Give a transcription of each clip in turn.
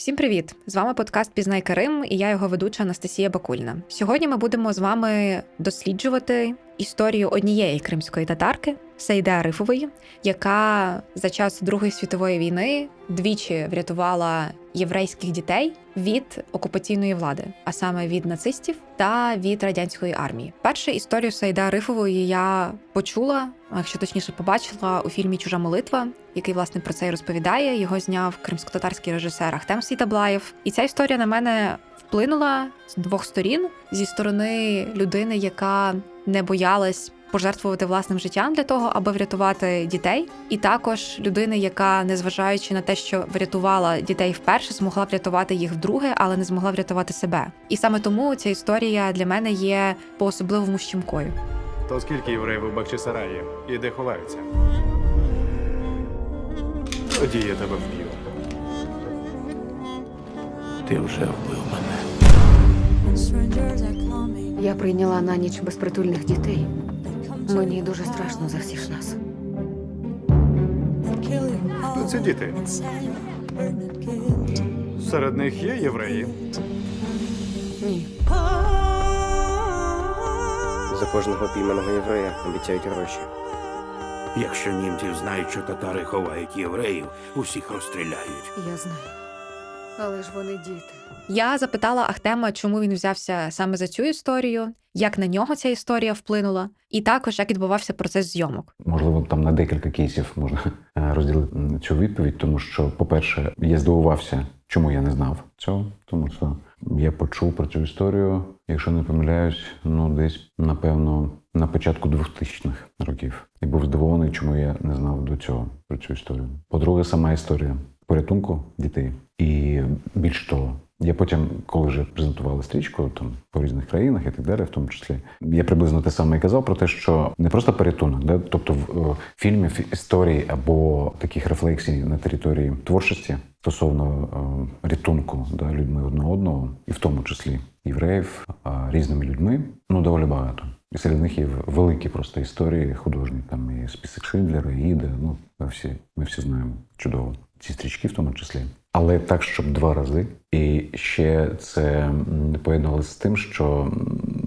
Всім привіт! З вами подкаст Пізнай Карим і я його ведуча Анастасія Бакульна. Сьогодні ми будемо з вами досліджувати історію однієї кримської татарки Сейде Арифової, яка за час Другої світової війни двічі врятувала єврейських дітей від окупаційної влади, а саме від нацистів та від радянської армії. Першу історію Сейда Арифової я почула, якщо точніше побачила у фільмі Чужа молитва, який власне про це і розповідає. Його зняв кримськотатарський режисер Ахтем Світаблаєв. І ця історія на мене вплинула з двох сторін: зі сторони людини, яка не боялась. Пожертвувати власним життям для того, аби врятувати дітей, і також людини, яка, незважаючи на те, що врятувала дітей вперше, змогла врятувати їх вдруге, але не змогла врятувати себе. І саме тому ця історія для мене є по особливому щемкою. То скільки євреїв у Бахчисараї і де ховаються? Тоді я тебе вб'ю. Ти вже вбив мене. Я прийняла на ніч безпритульних дітей. Мені дуже страшно за всіх нас. Ці діти? Серед них є євреї. Ні. За кожного пійманого єврея обіцяють гроші. Якщо німці знають, що татари ховають євреїв, усіх розстріляють. Я знаю. Але ж вони діти. Я запитала Ахтема, чому він взявся саме за цю історію, як на нього ця історія вплинула, і також як відбувався процес зйомок. Можливо, там на декілька кейсів можна е, розділити цю відповідь, тому що, по-перше, я здивувався, чому я не знав цього, тому що я почув про цю історію, якщо не помиляюсь, ну десь напевно на початку 2000-х років. І був здивований, чому я не знав до цього про цю історію. По-друге, сама історія порятунку дітей. І більш того, я потім, коли вже презентували стрічку там по різних країнах і так далі, в тому числі, я приблизно те саме і казав про те, що не просто порятунок, да? тобто в е, фільмів історій або таких рефлексій на території творчості стосовно е, рятунку да, людьми одне одного, і в тому числі євреїв а, різними людьми, ну доволі багато. І серед них є великі просто історії художні, там і список Шиндлера, і Іда. Ну всі, ми всі знаємо чудово ці стрічки, в тому числі. Але так, щоб два рази. І ще це поєднувалося з тим, що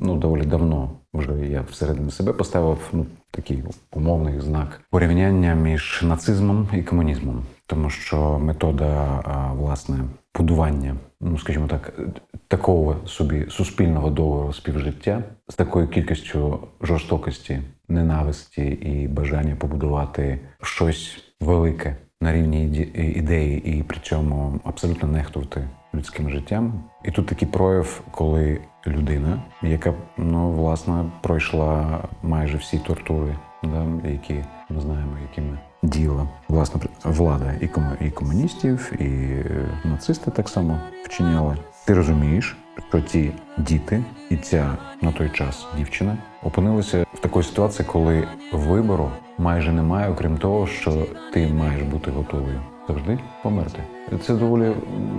ну доволі давно вже я всередині себе поставив ну такий умовний знак порівняння між нацизмом і комунізмом, тому що метода власне будування, ну скажімо так, такого собі суспільного договору співжиття з такою кількістю жорстокості, ненависті і бажання побудувати щось велике на рівні іде- ідеї, і при цьому абсолютно нехтувати людським життям. І тут такий прояв, коли людина, яка ну власне пройшла майже всі тортури, да, які ми знаємо, якими діла власне влада і кому- і комуністів, і е, нацисти так само вчиняли. Ти розумієш, що ті діти і ця на той час дівчина опинилися в такій ситуації, коли вибору майже немає, окрім того, що ти маєш бути готовою завжди померти. Це доволі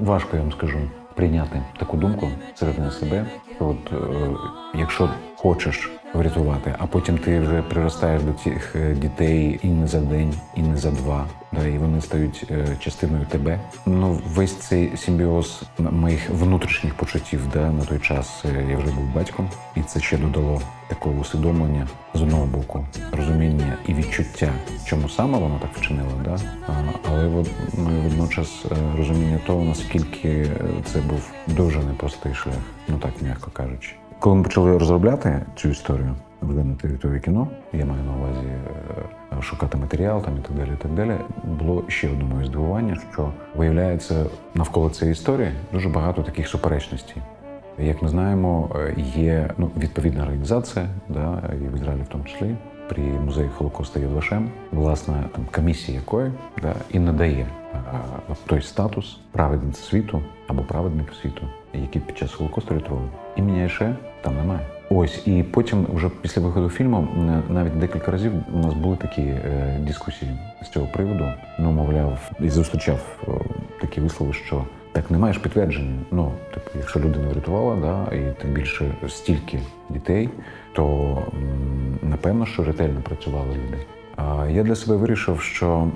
важко, я вам скажу, прийняти таку думку серед себе. От е, якщо хочеш врятувати, а потім ти вже приростаєш до цих е, дітей і не за день, і не за два, да, і вони стають е, частиною тебе. Ну весь цей симбіоз моїх внутрішніх почуттів, да, на той час е, я вже був батьком, і це ще додало такого усвідомлення з одного боку, розуміння і відчуття, чому саме воно так вчинило, да? але вод- ну, водночас розуміння того, наскільки це був дуже непростий шлях, ну так м'яко кажучи. Коли ми почали розробляти цю історію вже на кіно, я маю на увазі е, шукати матеріал там і так далі. І так далі. Було ще одне моє здивування, що виявляється навколо цієї історії дуже багато таких суперечностей. Як ми знаємо, е, є ну, відповідна організація, да, і в Ізраїлі в тому числі, при музеї Холокоста Яд Вашем, власне, там комісія якої да, і надає е, той статус праведниці світу або праведника світу, які під час Холокосту рятували. Імені Еше там немає. Ось і потім, вже після виходу фільму, навіть декілька разів у нас були такі е, дискусії з цього приводу. Ну, мовляв, і зустрічав е, такі вислови, що так не маєш підтвердження. Ну, типу, якщо людина врятувала, да, і тим більше стільки дітей, то напевно, що ретельно працювали люди. Я для себе вирішив, що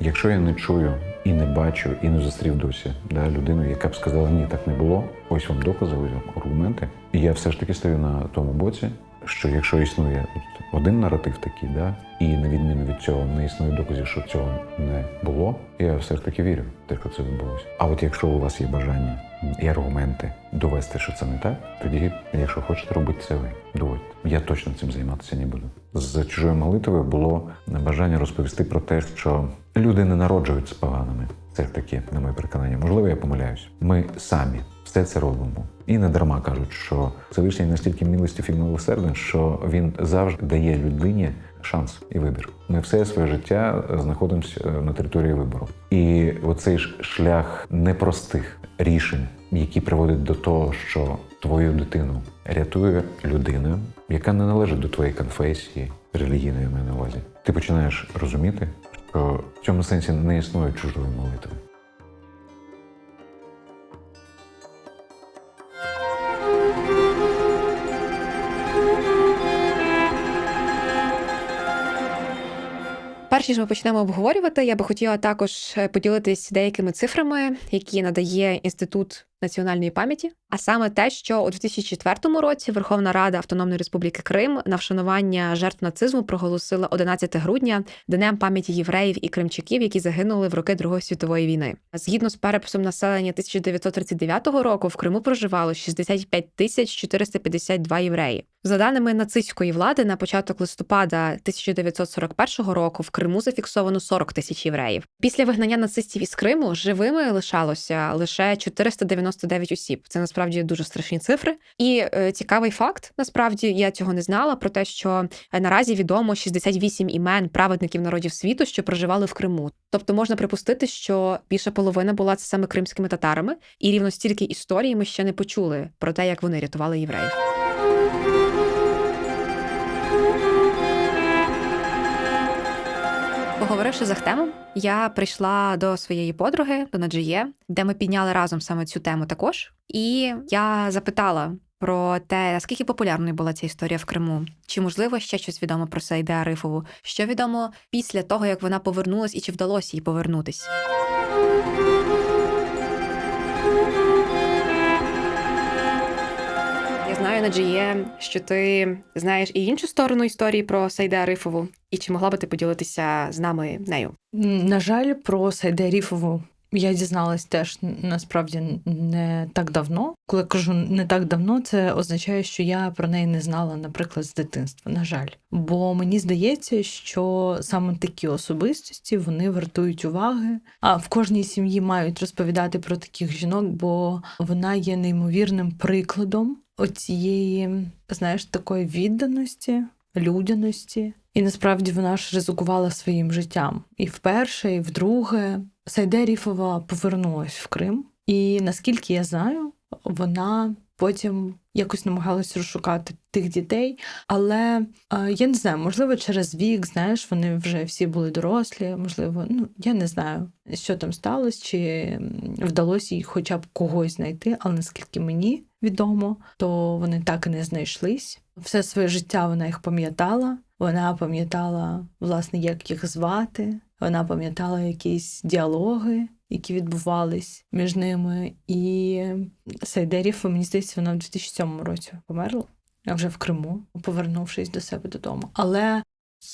якщо я не чую і не бачу, і не зустрів досі да, людину, яка б сказала ні, так не було. Ось вам докази, ось вам аргументи. І я все ж таки стою на тому боці, що якщо існує один наратив такий, да, і на відміну від цього не існує доказів, що цього не було, я все ж таки вірю те, що це відбулося. А от якщо у вас є бажання і аргументи довести, що це не так, тоді, якщо хочете робити це ви, доводьте. Я точно цим займатися не буду. З чужою молитвою було бажання розповісти про те, що люди не народжуються поганими. Це таке, на моє переконання. Можливо, я помиляюсь. Ми самі все це робимо. І не дарма кажуть, що Всевишній настільки милостив і милосерден, що він завжди дає людині шанс і вибір. Ми все своє життя знаходимося е, на території вибору. І оцей ж шлях непростих рішень, які приводять до того, що твою дитину рятує людина, яка не належить до твоєї конфесії, релігійної маю на увазі. Ти починаєш розуміти, що в цьому сенсі не існує чужої молитви. Перш ніж ми почнемо обговорювати, я би хотіла також е, поділитись деякими цифрами, які надає інститут національної пам'яті. А саме те, що у 2004 році Верховна Рада Автономної Республіки Крим на вшанування жертв нацизму проголосила 11 грудня днем пам'яті євреїв і кримчаків, які загинули в роки Другої світової війни. Згідно з переписом населення 1939 року, в Криму проживало 65 тисяч 452 євреї. За даними нацистської влади, на початок листопада 1941 року в Криму зафіксовано 40 тисяч євреїв. Після вигнання нацистів із Криму живими лишалося лише 499 осіб. Це насправді дуже страшні цифри. І е, цікавий факт, насправді я цього не знала. Про те, що е, наразі відомо 68 імен праведників народів світу, що проживали в Криму. Тобто можна припустити, що більша половина була це саме кримськими татарами, і рівно стільки історій ми ще не почули про те, як вони рятували євреїв. Поговоривши з Ахтемом, я прийшла до своєї подруги, до Наджиє, де ми підняли разом саме цю тему також. І я запитала про те, наскільки популярною була ця історія в Криму, чи можливо ще щось відомо про Сейде Арифову, що відомо після того, як вона повернулась, і чи вдалося їй повернутись. Знаю, Наджиє, що ти знаєш і іншу сторону історії про Сейде Арифову, і чи могла би ти поділитися з нами нею? На жаль, про Сайде Ріфову я дізналась теж насправді не так давно. Коли кажу не так давно, це означає, що я про неї не знала, наприклад, з дитинства. На жаль, бо мені здається, що саме такі особистості вони вартують уваги. А в кожній сім'ї мають розповідати про таких жінок, бо вона є неймовірним прикладом оцієї, знаєш, такої відданості, людяності. І насправді вона ж ризикувала своїм життям. І вперше, і вдруге Сайде Ріфова повернулась в Крим. І наскільки я знаю, вона потім якось намагалась розшукати тих дітей. Але е, я не знаю, можливо, через вік, знаєш, вони вже всі були дорослі, можливо, ну я не знаю, що там сталося, чи вдалося їй хоча б когось знайти, але наскільки мені відомо, то вони так і не знайшлись. Все своє життя вона їх пам'ятала. Вона пам'ятала, власне, як їх звати. Вона пам'ятала якісь діалоги, які відбувались між ними. І Сайдерів, мені здається, вона в 2007 році померла, Я вже в Криму, повернувшись до себе додому. Але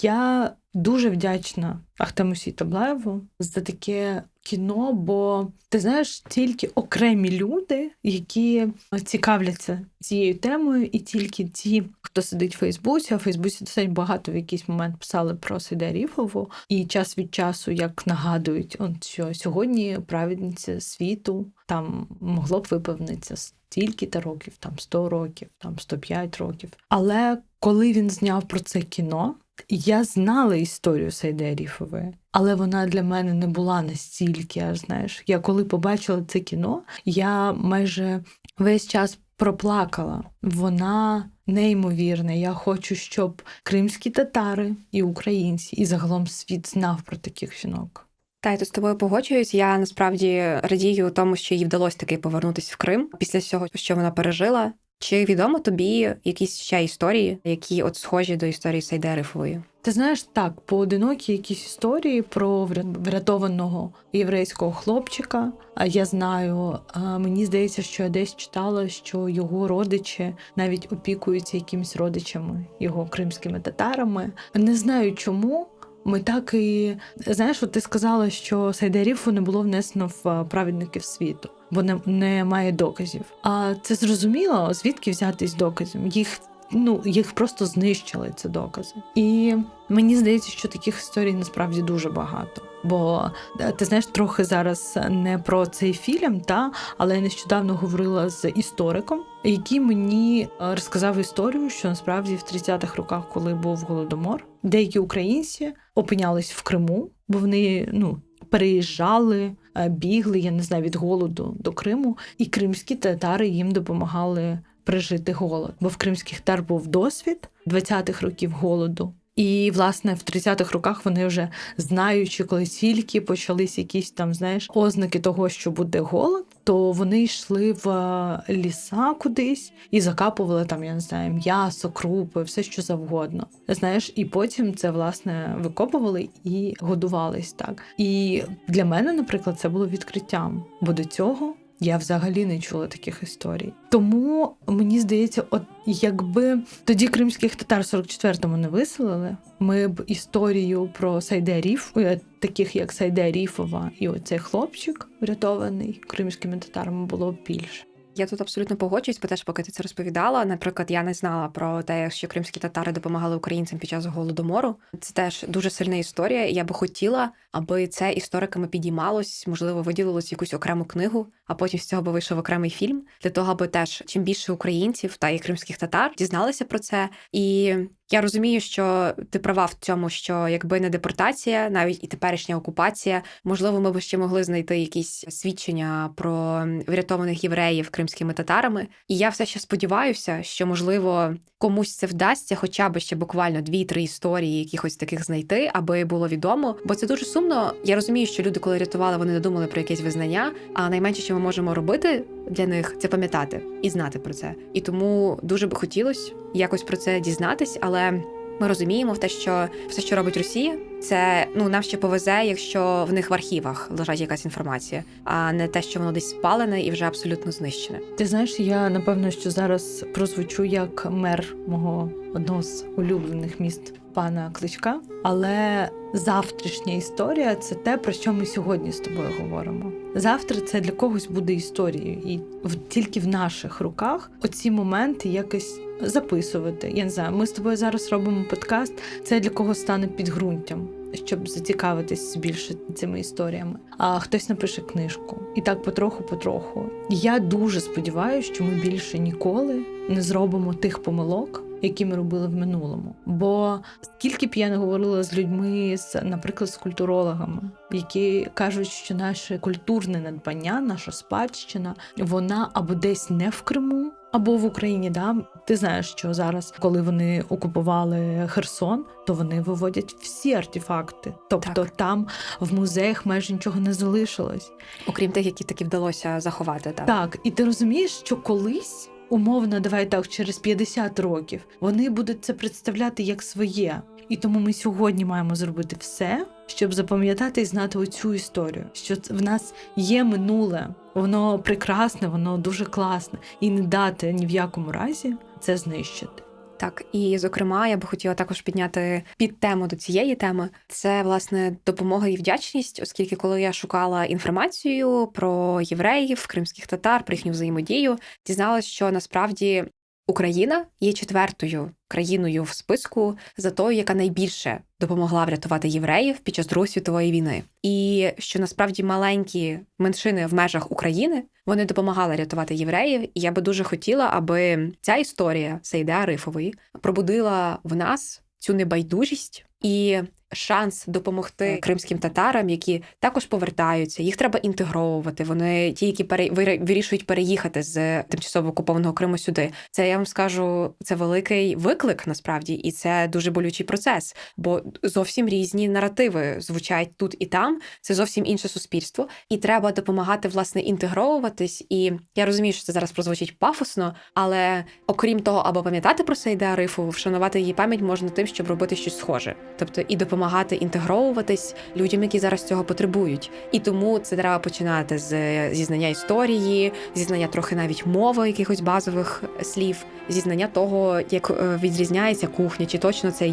я дуже вдячна Ахтемусі Таблаєву за таке кіно, бо ти знаєш, тільки окремі люди, які цікавляться цією темою, і тільки ті, хто сидить в Фейсбуці, а в Фейсбуці досить багато в якийсь момент писали про Сейде Ріфову, і час від часу як нагадують, от що сьогодні праведниця світу там могло б виповнитися стільки-то років, там 100 років, там 105 років. Але коли він зняв про це кіно, я знала історію Сайде Ріфової, але вона для мене не була настільки, аж знаєш. Я коли побачила це кіно, я майже весь час проплакала. Вона неймовірна. Я хочу, щоб кримські татари і українці, і загалом світ знав про таких жінок. Та я тут з тобою погоджуюсь. Я насправді радію тому, що їй вдалося таки повернутися в Крим після всього, що вона пережила. Чи відомо тобі якісь ще історії, які от схожі до історії Сайде Арифової? Ти знаєш, так, поодинокі якісь історії про врятованого єврейського хлопчика. Я знаю, мені здається, що я десь читала, що його родичі навіть опікуються якимись родичами, його кримськими татарами. Не знаю чому. Ми так і знаєш, от ти сказала, що Сайдаріфу не було внесено в а, праведників світу, бо не, немає доказів. А це зрозуміло, звідки взятись доказів? Їх ну їх просто знищили ці докази. І мені здається, що таких історій насправді дуже багато. Бо е, ти знаєш, трохи зараз не про цей фільм, та але я нещодавно говорила з істориком, який мені е, розказав історію, що насправді в 30-х роках, коли був голодомор, деякі українці опинялись в Криму, бо вони ну переїжджали, е, бігли, я не знаю, від голоду до Криму, і кримські татари їм допомагали пережити голод. Бо в кримських татар був досвід 20-х років голоду. І, власне, в 30-х роках вони вже знаючи, коли тільки почались якісь там, знаєш, ознаки того, що буде голод, то вони йшли в е, ліса кудись і закапували там, я не знаю, м'ясо, крупи, все що завгодно. Знаєш, і потім це власне викопували і годувались так. І для мене, наприклад, це було відкриттям, бо до цього. Я взагалі не чула таких історій. Тому мені здається, от якби тоді кримських татар в 44-му не виселили, ми б історію про Сайде Ріф, е, таких як Сайде Ріфова і оцей хлопчик, врятований кримськими татарами, було б більше. Я тут абсолютно погоджуюсь, бо теж поки ти це розповідала. Наприклад, я не знала про те, що кримські татари допомагали українцям під час голодомору. Це теж дуже сильна історія. Я би хотіла, аби це істориками підіймалось, можливо, виділилось якусь окрему книгу, а потім з цього би вийшов окремий фільм для того, аби теж чим більше українців та і кримських татар дізналися про це. І я розумію, що ти права в цьому, що якби не депортація, навіть і теперішня окупація, можливо, ми б ще могли знайти якісь свідчення про врятованих євреїв кримськими татарами. І я все ще сподіваюся, що можливо комусь це вдасться, хоча б ще буквально дві-три історії якихось таких знайти, аби було відомо. Бо це дуже сумно. Я розумію, що люди, коли рятували, вони не думали про якесь визнання. А найменше, що ми можемо робити для них, це пам'ятати і знати про це. І тому дуже би хотілося якось про це дізнатись, але. Ми розуміємо в те, що все, що робить Росія, це ну нам ще повезе, якщо в них в архівах лежать якась інформація, а не те, що воно десь спалене і вже абсолютно знищене. Ти знаєш, я напевно, що зараз прозвучу як мер мого одного з улюблених міст пана Кличка. Але завтрашня історія це те, про що ми сьогодні з тобою говоримо. Завтра це для когось буде історією, і тільки в наших руках оці моменти якось записувати. Я не знаю, ми з тобою зараз робимо подкаст. Це для когось стане підґрунтям. Щоб зацікавитись більше цими історіями, а хтось напише книжку, і так потроху-потроху. Я дуже сподіваюся, що ми більше ніколи не зробимо тих помилок, які ми робили в минулому. Бо скільки б я не говорила з людьми, з, наприклад, з культурологами, які кажуть, що наше культурне надбання, наша спадщина, вона або десь не в Криму. Або в Україні, да ти знаєш, що зараз, коли вони окупували Херсон, то вони виводять всі артефакти. Тобто Так. там в музеях майже нічого не залишилось. Окрім тих, які таки вдалося заховати. Так. Так, і ти розумієш, що колись, умовно, давай так, через 50 років, вони будуть це представляти як своє. І тому ми сьогодні маємо зробити все, щоб запам'ятати і знати оцю історію, що в нас є минуле, воно прекрасне, воно дуже класне, і не дати ні в якому разі це знищити. Так, і зокрема, я би хотіла також підняти під тему до цієї теми. Це власне допомога і вдячність, оскільки коли я шукала інформацію про євреїв, кримських татар, про їхню взаємодію, дізналась, що насправді Україна є четвертою країною в списку за тою, яка найбільше допомогла врятувати євреїв під час Другої світової війни, і що насправді маленькі меншини в межах України вони допомагали рятувати євреїв. І я би дуже хотіла, аби ця історія Сейде Арифової пробудила в нас цю небайдужість і шанс допомогти кримським татарам, які також повертаються. Їх треба інтегровувати. Вони ті, які пере... вирішують переїхати з тимчасово окупованого Криму сюди. Це я вам скажу, це великий виклик насправді, і це дуже болючий процес, бо зовсім різні наративи звучать тут і там. Це зовсім інше суспільство, і треба допомагати власне інтегровуватись. І я розумію, що це зараз прозвучить пафосно, але окрім того, аби пам'ятати про Сейде Арифову, вшанувати її пам'ять можна тим, щоб робити щось схоже, тобто і допомагати інтегровуватись людям, які зараз цього потребують. І тому це треба починати з зізнання історії, зізнання трохи навіть мови якихось базових слів, зізнання того, як е, відрізняється кухня, чи точно це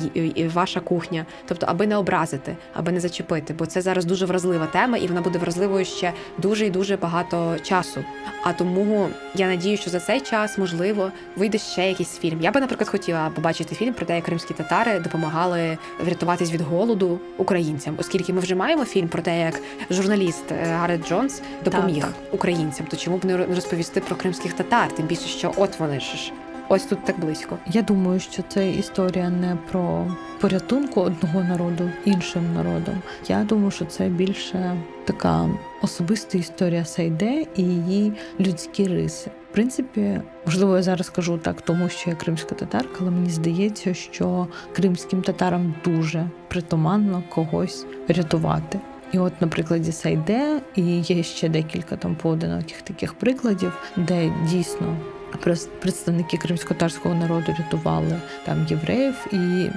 ваша кухня, тобто, аби не образити, аби не зачепити, бо це зараз дуже вразлива тема, і вона буде вразливою ще дуже і дуже багато часу. А тому я надію, що за цей час можливо вийде ще якийсь фільм. Я би, наприклад, хотіла побачити фільм про те, як кримські татари допомагали врятуватись від голоду українцям, оскільки ми вже маємо фільм про те, як журналіст е, Гарет Джонс допоміг Так, українцям. То чому б не розповісти про кримських татар? Тим більше, що от вони ж ось тут так близько. Я думаю, що це історія не про порятунку одного народу іншим народом. Я думаю, що це більше така особиста історія Сайде і її людські риси. В принципі, можливо, я зараз кажу так, тому що я кримська татарка, але мені здається, що кримським татарам дуже притаманно когось рятувати. І от на прикладі Сайде, і є ще декілька там поодиноких таких прикладів, де дійсно представники кримсько-татарського народу рятували там євреїв, і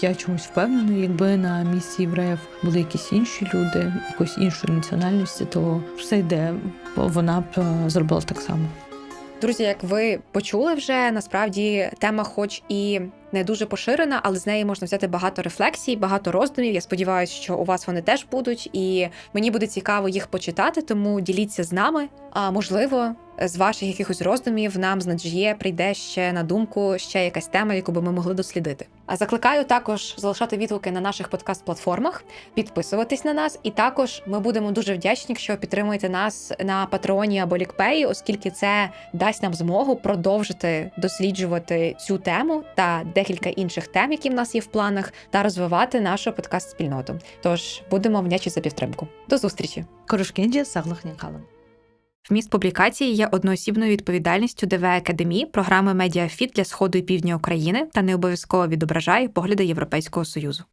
я чомусь впевнена, якби на місці євреїв були якісь інші люди, якоїсь іншої національності, то все йде, вона б е, зробила так само. Друзі, як ви почули вже, насправді тема, хоч і не дуже поширена, але з неї можна взяти багато рефлексій, багато роздумів. Я сподіваюся, що у вас вони теж будуть, і мені буде цікаво їх почитати, тому діліться з нами. А можливо, з ваших якихось роздумів нам з Наджіє прийде ще на думку ще якась тема, яку би ми могли дослідити. А закликаю також залишати відгуки на наших подкаст-платформах, підписуватись на нас, і також ми будемо дуже вдячні, якщо підтримуєте нас на Патреоні або Лікпеї, оскільки це дасть нам змогу продовжити досліджувати цю тему та декілька інших тем, які в нас є в планах, та розвивати нашу подкаст-спільноту. Тож будемо вдячні за підтримку. До зустрічі! Корошкінджія Саглахнякалем. Вміст публікації є одноосібною відповідальністю ДВ Академії, програми Медіафіт для сходу і півдня України та не обов'язково відображає погляди Європейського союзу.